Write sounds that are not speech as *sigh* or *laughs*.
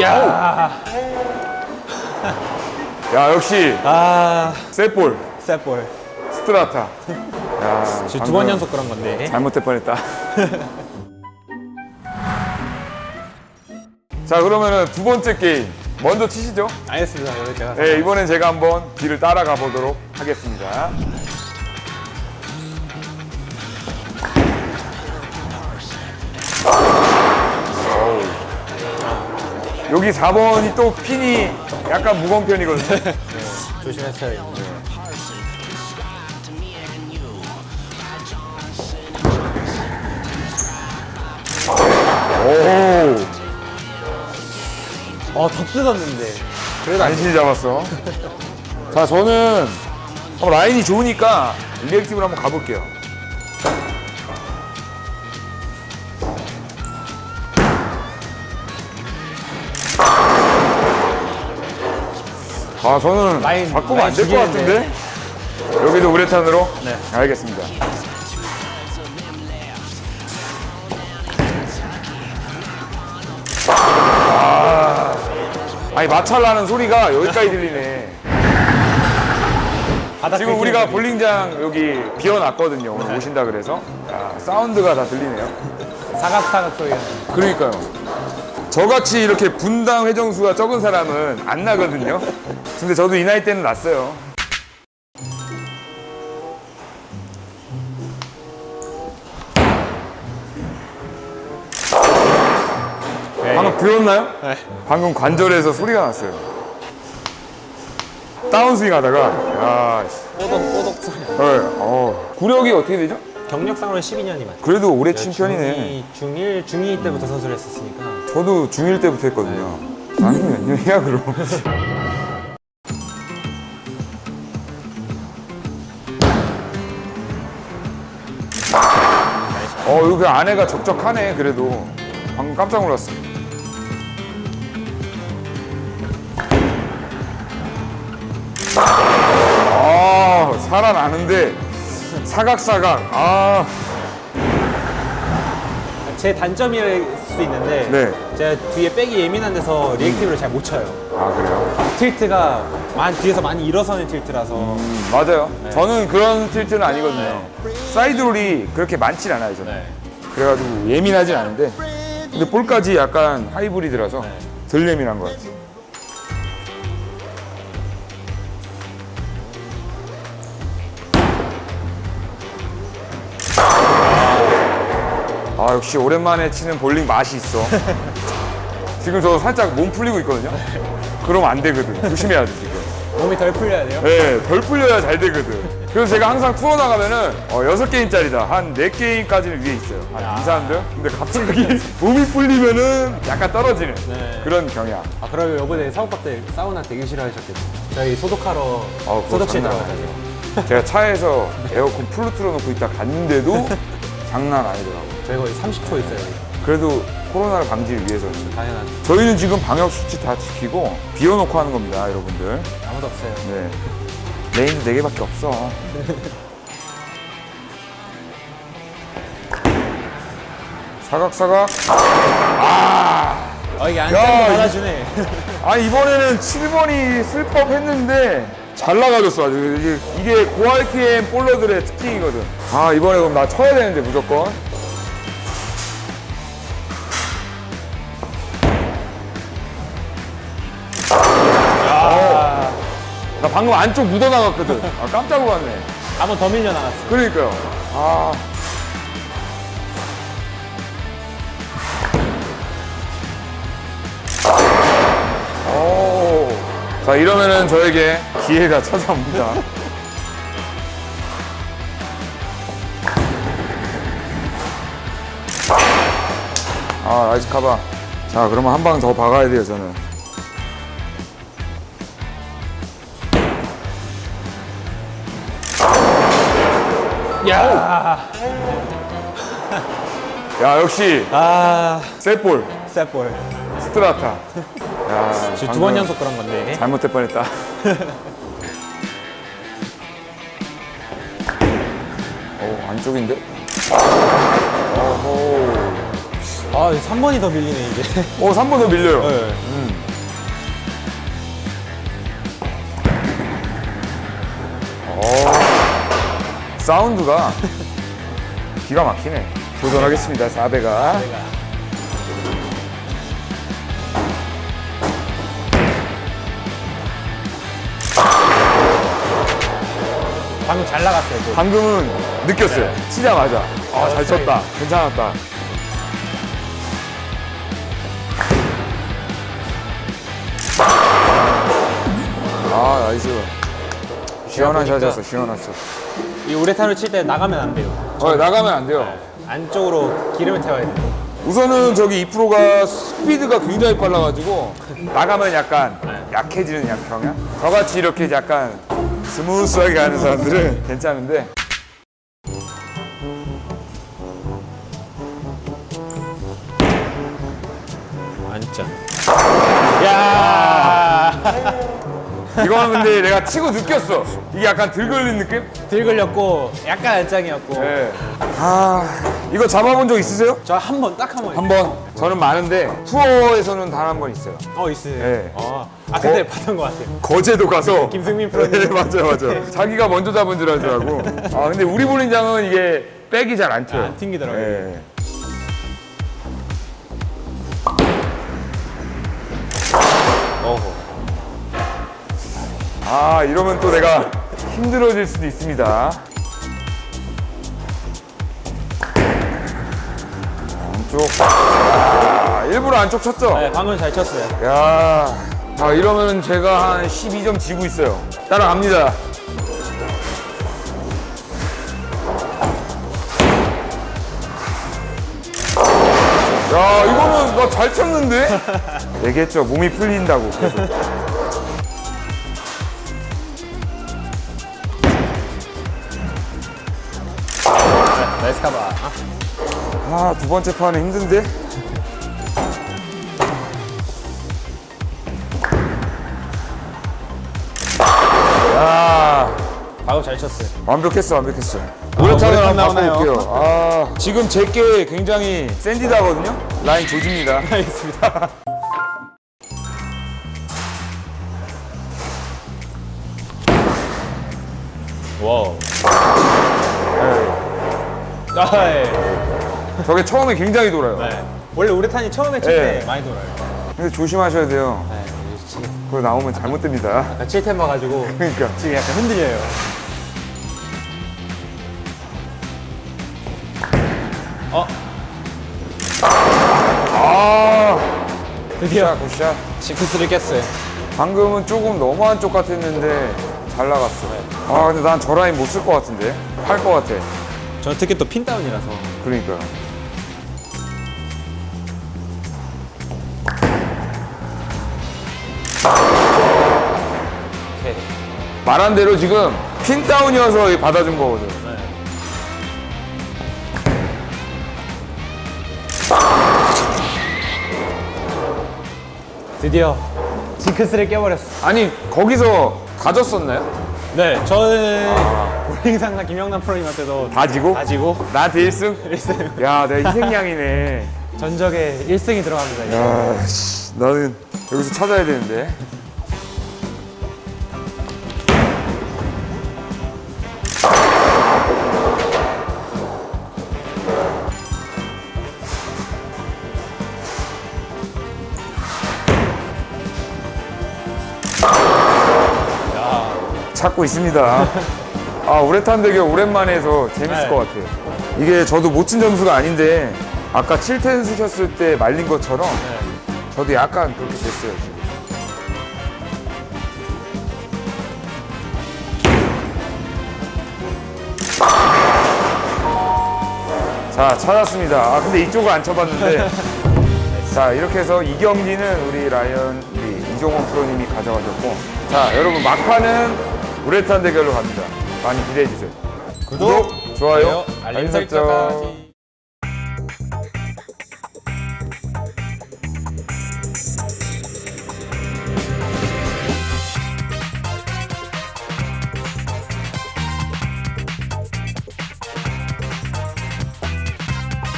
야. 야, 역시 아, 셋볼 셋볼. 스트라타. 야, 지금 두 방금 번 연속 그런 건데. 잘못될 뻔했다. *laughs* 자, 그러면은 두 번째 게임 먼저 치시죠. 알겠습니다. 이거 제가. 네, 이번엔 제가 한번 뒤를 따라가 보도록 하겠습니다. 여기 4번이 또 핀이 약간 무거운 편이거든요. *laughs* 조심했어요. 오, 어, 더 뜯었는데. 그래도 안 간신히 잡았어. *laughs* 자, 저는 라인이 좋으니까 리액티브로 한번 가볼게요. 아, 저는 라인, 바꾸면 안 될것 라인 같은데? 여기도 우레탄으로? 네. 알겠습니다. 아, 아니, 마찰 나는 소리가 여기까지 들리네. 바닥 지금 긁히는 우리가 소리. 볼링장 여기 비워놨거든요. 오늘 오신다 그래서. 아, 사운드가 다 들리네요. 사각사각 소리가. 그러니까요. 저같이 이렇게 분당 회전수가 적은 사람은 안 나거든요. 근데 저도 이 나이 때는 났어요. 방금 들었나요? 네. 방금 관절에서 소리가 났어요. 다운스윙 하다가, 야, 씨. 꼬독 꼬독 소리. 네, 어. 구력이 어떻게 되죠? 경력상으로 12년이 맞죠. 그래도 오래 친 편이네. 중1, 중2 때부터 선수를 했었으니까. 저도 중1 때부터 했거든요. 나는 몇 년이야, 그럼? 어, 여기 안에가 적적하네, 그래도. 방금 깜짝 놀랐어. 아, 살아나는데, 사각사각. 아, 제 단점일 수도 있는데 네. 제가 뒤에 백이 예민한 데서 리액티브를 잘 못 쳐요. 아, 그래요? 틸트가 많이 뒤에서 많이 일어서는 틸트라서 음, 맞아요. 저는 그런 틸트는 아니거든요. 사이드롤이 그렇게 많진 않아요, 저는. 네. 그래가지고 예민하진 않은데. 근데 볼까지 약간 하이브리드라서 덜 예민한 것 같아요. 아, 역시 오랜만에 치는 볼링 맛이 있어. 지금 저 살짝 몸 풀리고 있거든요. 그럼 안 되거든. 조심해야 돼, 지금. 몸이 덜 풀려야 돼요. 네, 덜 풀려야 잘 되거든. 그래서 제가 항상 투어 나가면은 어, 6게임짜리다. 한 4게임까지는 위에 있어요. 한 2, 3등. 근데 갑자기 몸이 풀리면은 약간 떨어지는 네. 그런 경향. 아 그러면 이번에 사업박 때 사우나 되게 싫어하셨겠네요. 저희 소독하러 어, 그거 소독실 장난 들어가서 제가 차에서 에어컨 풀로 틀어놓고 있다 갔는데도 *laughs* 장난 아니더라고요. 저희 거의 30초 있어요. 그래도 코로나를 방지를 위해서는. 당연하죠. 저희는 지금 방역 수치 다 지키고 비워놓고 하는 겁니다, 여러분들. 아무도 없어요. 네. 레인도 4개밖에 없어. *laughs* 사각사각. 아 이게 야, 안장도 이- 받아주네. 아 이번에는 7번이 슬법 했는데 잘 나가졌어 아주. 이게, 이게 고RPM 볼러들의 특징이거든. 아 이번에 그럼 나 쳐야 되는데 무조건. 어, 나 방금 안쪽 묻어나갔거든. 아 깜짝 놀랐네. 한번 더 밀려 나갔어. 그러니까요. 아 자 이러면은 저에게 기회가 찾아옵니다. 아 라이스 카바. 자 그러면 한 방 더 박아야 돼요 저는. 야. 야 역시 아. 셋볼 셋볼. 스트라타. 야, 지금 두번 연속 그런 건데 잘못될 뻔했다. *laughs* 오, 안쪽인데? 아 3번이 더 밀리네 이제. 오, 어, 3번 더 밀려요. 네. 음. 어. 사운드가 기가 막히네. 도전하겠습니다, 4배가. 방금 잘 나갔어요. 또. 방금은 느꼈어요. 치자마자. 아, 잘 스트라이크. 쳤다. 괜찮았다. 아, 나이스. 시원한 보니까- 샷이었어, 시원한 샷. 이 우레탄을 칠 때 나가면 안 돼요. 어, 나가면 안 돼요. 안쪽으로 기름을 태워야 돼요. 우선은 저기 이 프로가 스피드가 굉장히 빨라가지고 나가면 약간 약해지는 약 경향? 저같이 이렇게 약간 스무스하게 가는 사람들은 괜찮은데 안짜. 야 이거는 근데 내가 치고 느꼈어 이게 약간 들 걸린 느낌? 들 걸렸고 약간 안짱이었고. 네. 아 이거 잡아본 적 있으세요? 저 한 번 딱 한 번. 한 번? 저는 많은데 투어에서는 단 한 번 있어요 어 있어요. 네. 어. 아 근데 받은 것 같아요. 거제도 가서 *laughs* 김승민 프로님. 네, 맞아요 맞아요 자기가 먼저 잡은 줄 알더라고 *laughs* 아 근데 우리 볼링장은 이게 백이 잘 안 튀어요 안 튕기더라고요. 네. 아 이러면 또 내가 힘들어질 수도 있습니다 안쪽 아, 일부러 안쪽 쳤죠? 네, 방금 잘 쳤어요. 야, 아, 이러면 제가 한 12점 지고 있어요. 따라갑니다. 야, 이거는 나 잘 쳤는데? *laughs* 얘기했죠. 몸이 풀린다고. 계속. 나이스 카바. 아, 두 번째 판은 힘든데? 야, 방금 잘 쳤어요. 완벽했어, 완벽했어. 노래탄을 노래탄 안 나오나요? 바꿔볼게요. 아, 지금 제게 굉장히 샌디다거든요? 라인 조집니다. *laughs* 알겠습니다. 와우. 아, 예. 저게 처음에 굉장히 돌아요. 네. 원래 우레탄이 처음에 칠때 네. 많이 돌아요. 근데 조심하셔야 돼요. 네, 지금 그거 나오면 잘못됩니다. 약간 칠템 봐가지고 그러니까. 지금 약간 흔들려요. 어, 아, 드디어 굿샷, 굿샷. 징크스를 깼어요. 방금은 조금 너무 한쪽 같았는데 잘 나갔어. 아, 근데 난 저 라인 못 쓸 것 같은데? 할 것 같아. 저 특히 또 핀다운이라서. 그러니까. 오케이. 말한 대로 지금 핀 다운이어서 받아준 거거든. 네. 드디어 징크스를 깨버렸어. 아니, 거기서 다졌었나요? 네, 저는 볼링 상사 김영남 프로님한테도 다 지고? 다 지고 나한테 1승? 1승 *laughs* 야, 내가 희생양이네. 전적에 1승이 들어갑니다. 이제. 야, 씨, 나는 여기서 찾아야 되는데. 찾고 있습니다. *laughs* 아, 우레탄 대결 오랜만에 해서 재밌을 네. 것 같아요. 이게 저도 못 친 점수가 아닌데 아까 7텐 쓰셨을 때 말린 것처럼 네. 저도 약간 그렇게 됐어요 지금. 자 찾았습니다. 아 근데 이쪽을 안 쳐봤는데 *laughs* 자 이렇게 해서 이 경기는 우리 라이언 우리 이종원 프로님이 가져가셨고 자 여러분 막판은 우레탄 대결로 갑니다. 많이 기대해 주세요. 구독, 좋아요, 알림 설정까지.